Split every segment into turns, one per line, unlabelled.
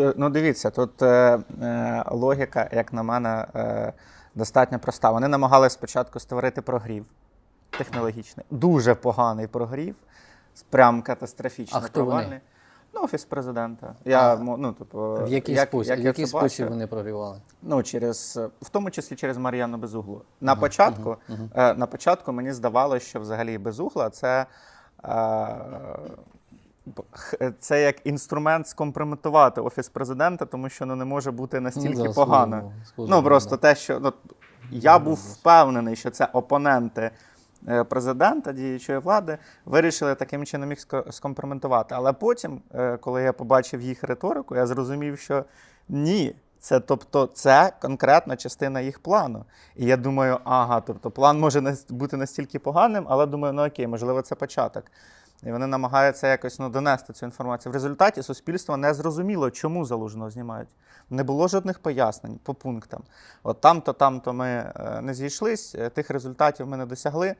Т- Ну, дивіться, тут е, е, логіка, як на мене, е, достатньо проста. Вони намагалися спочатку створити прогрів технологічний. Дуже поганий прогрів, прям катастрофічно
А хто вони?
провальний. Ну, офіс президента. Я,
А,
ну, типу,
В який
як-
спосіб,
як
в який спосіб вони прогрівали?
Ну, через, в тому числі через Мар'яну Безуглу. На початку, е, на початку мені здавалося, що взагалі Безугла це. е, Це як інструмент скомпрометувати офіс президента, тому що ну не може бути настільки
зараз
погано.
схожу, схожу,
Ну просто
да.
те, що ну, я був впевнений, що це опоненти е, президента, діючої влади, вирішили таким чином їх ско- скомпрометувати. Але потім, е, коли я побачив їх риторику, я зрозумів, що ні. Це тобто це конкретна частина їх плану. І я думаю, ага, тобто план може бути настільки поганим, але думаю, ну окей, можливо, це початок. І вони намагаються якось ну, донести цю інформацію. В результаті суспільство не зрозуміло, чому залужного знімають. Не було жодних пояснень по пунктам. От там-то, там-то ми е, не зійшлись, е, тих результатів ми не досягли.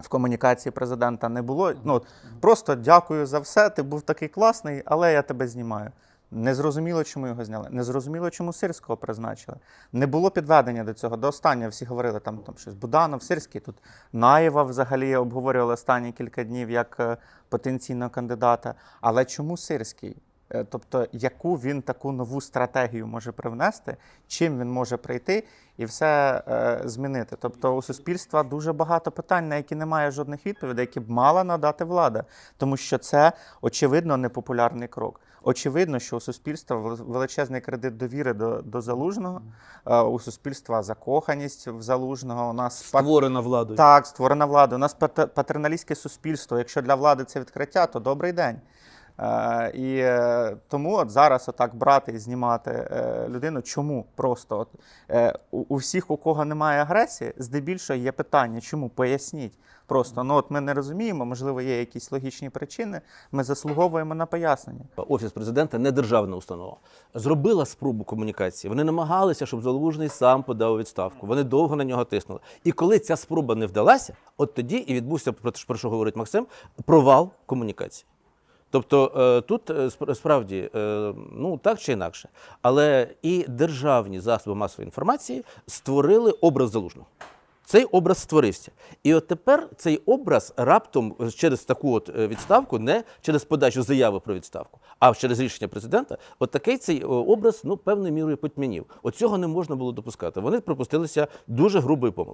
В комунікації президента не було. Ну, от, просто дякую за все, ти був такий класний, але я тебе знімаю. Не зрозуміло, чому його зняли. Не зрозуміло, чому Сирського призначили. Не було підведення до цього. До останнього всі говорили там, там щось Буданов, Сирський. Тут Наєва взагалі обговорювали останні кілька днів як е, потенційного кандидата. Але чому Сирський? Е, Тобто, яку він таку нову стратегію може привнести, чим він може прийти і все е, змінити. Тобто у суспільства дуже багато питань, на які немає жодних відповідей, які б мала надати влада, тому що це очевидно непопулярний крок. Очевидно, що у суспільства вел- величезний кредит довіри до, до залужного, е, у суспільства закоханість в залужного. У нас пат-
Створена владою.
так, створена влада. У нас пате- патерналістське суспільство. Якщо для влади це відкриття, то добрий день. Е, і е, тому от зараз отак брати і знімати е, людину. Чому? Просто от, у, всіх, у кого немає агресії, здебільшого є питання, чому? Поясніть. Просто ну от ми не розуміємо, можливо, є якісь логічні причини. Ми заслуговуємо на пояснення.
Офіс президента не державна установа. Зробила спробу комунікації. Вони намагалися, щоб Залужний сам подав відставку. Вони довго на нього тиснули. І коли ця спроба не вдалася, от тоді і відбувся про що говорить Максим, провал комунікації. Тобто е, тут е, справді е, ну так чи інакше, але і державні засоби масової інформації створили образ залужного. Цей образ створився. І от тепер цей образ раптом через таку от відставку, не через подачу заяви про відставку, а через рішення президента, от такий цей образ ну певною мірою потьмянів. От цього не можна було допускати. Вони пропустилися дуже грубою помилкою.